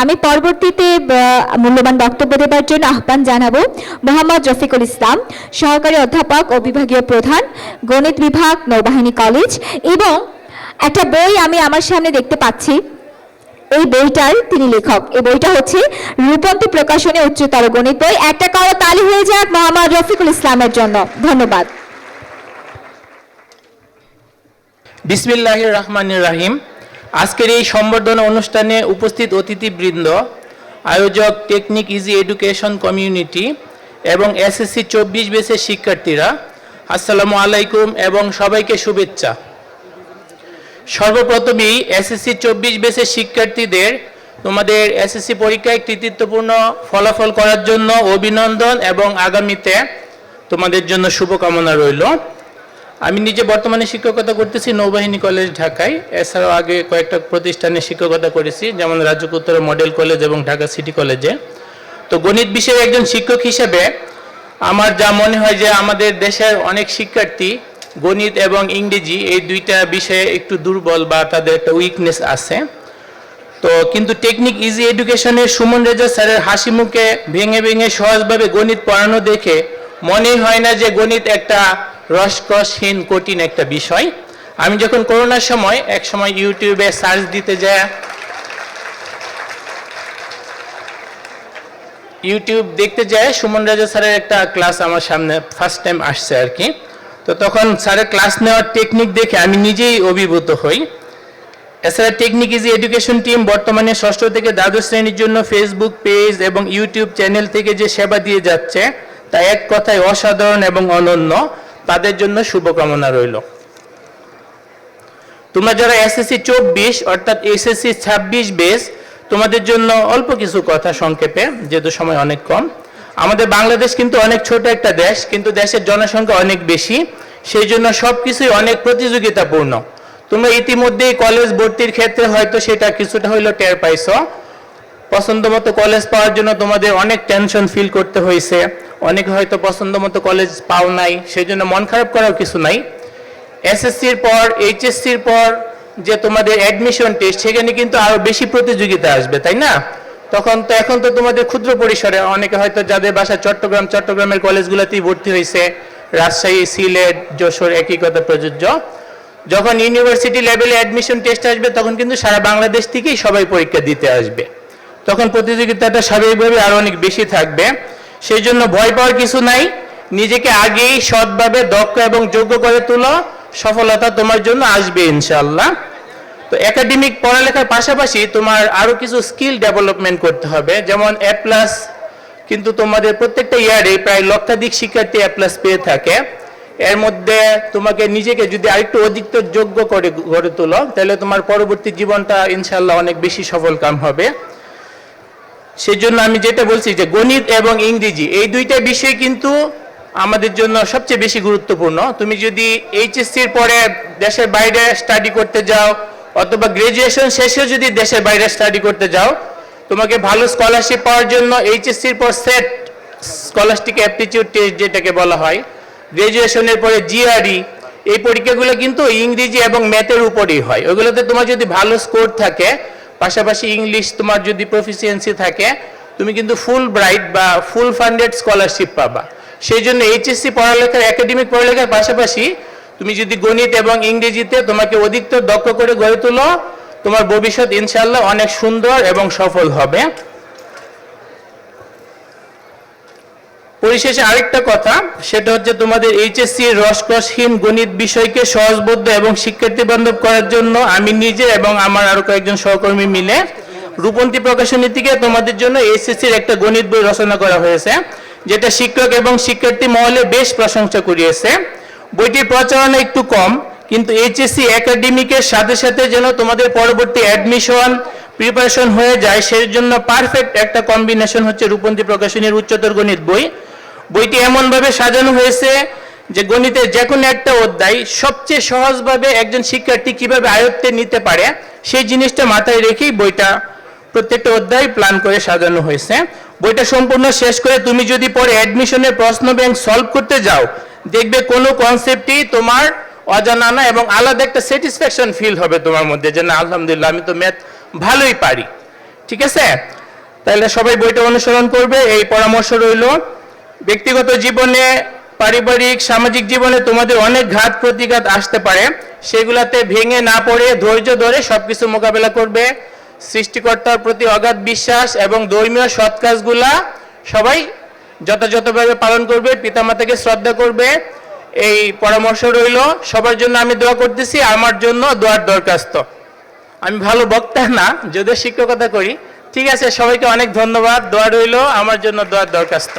আমি পরবর্তীতে মূল্যবান বক্তব্য দেবার জন্য আহ্বান জানাব মোহাম্মদ রফিকুল ইসলাম, সহকারী অধ্যাপক ও বিভাগীয় প্রধান, গণিত বিভাগ, নৌবাহিনী কলেজ এবং একটা বই আমি আমার সামনে দেখতে পাচ্ছি। এই বইটার তিনি লেখক। এই বইটা হচ্ছে রূপন্তী প্রকাশনে উচ্চতর গণিত বই। একটা করো তালি হয়ে যাক মোহাম্মদ রফিকুল ইসলামের জন্য। ধন্যবাদ। বিসমিল্লাহির রহমানির রাহিম। আজকের এই সম্বর্ধনা অনুষ্ঠানে উপস্থিত অতিথিবৃন্দ, আয়োজক টেকনিক ইজি এডুকেশন কমিউনিটি এবং এসএসসি চব্বিশ বেসের শিক্ষার্থীরা, আসসালামু আলাইকুম এবং সবাইকে শুভেচ্ছা। সর্বপ্রথমেই এসএসসি চব্বিশ বেসের শিক্ষার্থীদের তোমাদের এসএসসি পরীক্ষায় কৃতিত্বপূর্ণ ফলাফল করার জন্য অভিনন্দন এবং আগামীতে তোমাদের জন্য শুভকামনা রইল। আমি নিজে বর্তমানে শিক্ষকতা করতেছি নৌবাহিনী কলেজ ঢাকায়। এছাড়াও আগে কয়েকটা প্রতিষ্ঠানে শিক্ষকতা করেছি, যেমন রাজ্যকুত্তর মডেল কলেজ এবং ঢাকা সিটি কলেজে। তো গণিত বিষয়ের একজন শিক্ষক হিসেবে আমার যা মনে হয় যে আমাদের দেশের অনেক শিক্ষার্থী গণিত এবং ইংরেজি এই দুইটা বিষয়ে একটু দুর্বল বা তাদের একটা উইকনেস আছে। তো কিন্তু টেকনিক ইজি এডুকেশনের সুমন রেজা স্যারের হাসি মুখে ভেঙে ভেঙে সহজভাবে গণিত পড়ানো দেখে মনেই হয় না যে গণিত একটা রসকসহীন, কঠিন একটা বিষয়। আমি যখন করোনার সময়, এক সময় ইউটিউবে সার্চ দিতে যায় ইউটিউব দেখতে যায় সুমন রাজা স্যারের একটা ক্লাস আমার সামনে ফার্স্ট টাইম আসছে আর কি। তো তখন স্যারের ক্লাস নেওয়ার টেকনিক দেখে আমি নিজেই অভিভূত হই। এছাড়া টেকনিক ইজি এডুকেশন টিম বর্তমানে ষষ্ঠ থেকে দ্বাদশ শ্রেণির জন্য ফেসবুক পেজ এবং ইউটিউব চ্যানেল থেকে যে সেবা দিয়ে যাচ্ছে তা এক কথায় অসাধারণ এবং অনন্য, তাদের জন্য শুভকামনা রইল। তোমরা যারা এসএসসি চব্বিশ অর্থাৎ এসএসসি ছাব্বিশ বেস তোমাদের জন্য অল্প কিছু কথা সংক্ষেপে, যেহেতু সময় অনেক কম। আমাদের বাংলাদেশ কিন্তু অনেক ছোট একটা দেশ, কিন্তু দেশের জনসংখ্যা অনেক বেশি। সেই জন্য সব কিছুই অনেক প্রতিযোগিতাপূর্ণ। তোমরা ইতিমধ্যেই কলেজ ভর্তির ক্ষেত্রে হয়তো সেটা কিছুটা হইলেও টের পাইছো। পছন্দ মতো কলেজ পাওয়ার জন্য তোমাদের অনেক টেনশন ফিল করতে হয়েছে অনেক হয়তো পছন্দ মতো কলেজ পাও নাই সেই জন্য মন খারাপ করার কিছু নাই। এসএসসির পর এইচএসসির পর যে তোমাদের অ্যাডমিশন টেস্ট সেখানে কিন্তু আরও বেশি প্রতিযোগিতা আসবে, তাই না? তখন তো এখন তো তোমাদের ক্ষুদ্র পরিসরে, অনেকে হয়তো যাদের বাসা চট্টগ্রাম, চট্টগ্রামের কলেজগুলোতেই ভর্তি হয়েছে, রাজশাহী, সিলেট, যশোর, একই কথা প্রযোজ্য। যখন ইউনিভার্সিটি লেভেলে অ্যাডমিশন টেস্ট আসবে, তখন কিন্তু সারা বাংলাদেশ থেকেই সবাই পরীক্ষা দিতে আসবে। তখন প্রতিযোগিতাটা স্বাভাবিকভাবে আরও অনেক বেশি থাকবে। সেই জন্য ভয় পাওয়ার কিছু নাই। নিজেকে আগেই সৎভাবে, দক্ষ এবং যোগ্য করে তোলো। সফলতা তোমার জন্য আসবে ইনশাল্লাহ তো একাডেমিক পড়ালেখার পাশাপাশি তোমার আরও কিছু স্কিল ডেভেলপমেন্ট করতে হবে, যেমন এ প্লাস কিন্তু তোমাদের প্রত্যেকটা ইয়ারে প্রায় লক্ষাধিক শিক্ষার্থী এ প্লাস পেয়ে থাকে। এর মধ্যে তোমাকে নিজেকে যদি আরেকটু অধিকতর যোগ্য করে গড়ে তোলো, তাহলে তোমার পরবর্তী জীবনটা ইনশাল্লাহ অনেক বেশি সফল কাম হবে। সেই জন্য আমি যেটা বলছি যে গণিত এবং ইংরেজি, এই দুইটা বিষয় কিন্তু আমাদের জন্য সবচেয়ে বেশি গুরুত্বপূর্ণ। তুমি যদি এইচএসসির পরে দেশের বাইরে স্টাডি করতে যাও, অথবা গ্রাজুয়েশন শেষে যদি দেশের বাইরে স্টাডি করতে যাও, তোমাকে ভালো স্কলারশিপ পাওয়ার জন্য এইচএসসির পর সেট স্কলারশিপ অ্যাপটিটিউড টেস্ট যেটাকে বলা হয় গ্রাজুয়েশনের পরে জিআরই এই পরীক্ষাগুলো কিন্তু ইংরেজি এবং ম্যাথের উপরেই হয়। ওগুলোতে তোমার যদি ভালো স্কোর থাকে পাশাপাশি ইংলিশ তোমার যদি প্রফিসিয়েন্সি থাকে, তুমি কিন্তু ফুল ব্রাইট বা ফুল ফান্ডেড স্কলারশিপ পাবা। সেই জন্য এইচএসসি পড়ালেখার একাডেমিক পড়ালেখার পাশাপাশি তুমি যদি গণিত এবং ইংরেজিতে তোমাকে অধিকতর দক্ষ করে গড়ে তোলো, তোমার ভবিষ্যৎ ইনশাল্লাহ অনেক সুন্দর এবং সফল হবে। পরিশেষে আরেকটা কথা, সেটা হচ্ছে তোমাদের এইচএসসি রসকসহীন গণিত বিষয়কে সহজবোধ্য এবং শিক্ষার্থী বান্ধব করার জন্য আমি নিজে এবং আমার আরও কয়েকজন সহকর্মী মিলে রূপন্তী প্রকাশনী থেকে তোমাদের জন্য এইচএসসির একটা গণিত বই রচনা করা হয়েছে, যেটা শিক্ষক এবং শিক্ষার্থী মহলে বেশ প্রশংসা কুড়িয়েছে। বইটির প্রচারণা একটু কম, কিন্তু এইচএসসি একাডেমিকের সাথে সাথে যেন তোমাদের পরবর্তী অ্যাডমিশন প্রিপারেশন হয়ে যায় সেই জন্য পারফেক্ট একটা কম্বিনেশন হচ্ছে রূপন্তী প্রকাশনীর উচ্চতর গণিত বই। বইটি এমনভাবে সাজানো হয়েছে যে গণিতের যে কোনো একটা অধ্যায় সবচেয়ে সহজভাবে একজন শিক্ষার্থী কীভাবে আয়ত্তে নিতে পারে, সেই জিনিসটা মাথায় রেখেই বইটা প্রত্যেকটা অধ্যায় প্ল্যান করে সাজানো হয়েছে। বইটা সম্পূর্ণ শেষ করে তুমি যদি পরে অ্যাডমিশনের প্রশ্ন ব্যাংক সলভ করতে যাও, দেখবে কোনো কনসেপ্টই তোমার অজানা না এবং আলাদা একটা স্যাটিসফ্যাকশন ফিল হবে তোমার মধ্যে যে না, আলহামদুলিল্লাহ, আমি তো ম্যাথ ভালোই পারি। ঠিক আছে? তাহলে সবাই বইটা অনুসরণ করবে, এই পরামর্শ রইল। ব্যক্তিগত জীবনে, পারিবারিক, সামাজিক জীবনে তোমাদের অনেক ঘাত প্রতিঘাত আসতে পারে। সেগুলাতে ভেঙে না পড়ে, ধৈর্য ধরে সবকিছু মোকাবেলা করবে। সৃষ্টিকর্তার প্রতি অগাধ বিশ্বাস এবং ধর্মীয় সৎ কাজগুলা সবাই যথাযথভাবে পালন করবে, পিতামাতাকে শ্রদ্ধা করবে। এই পরামর্শ রইল, সবার জন্য আমি দোয়া করতেছি, আমার জন্য দোয়ার দরখাস্ত। আমি ভালো বক্তা না, যদিও শিক্ষকতা করি। ঠিক আছে, সবাইকে অনেক ধন্যবাদ, দোয়া রইল, আমার জন্য দোয়ার দরখাস্ত।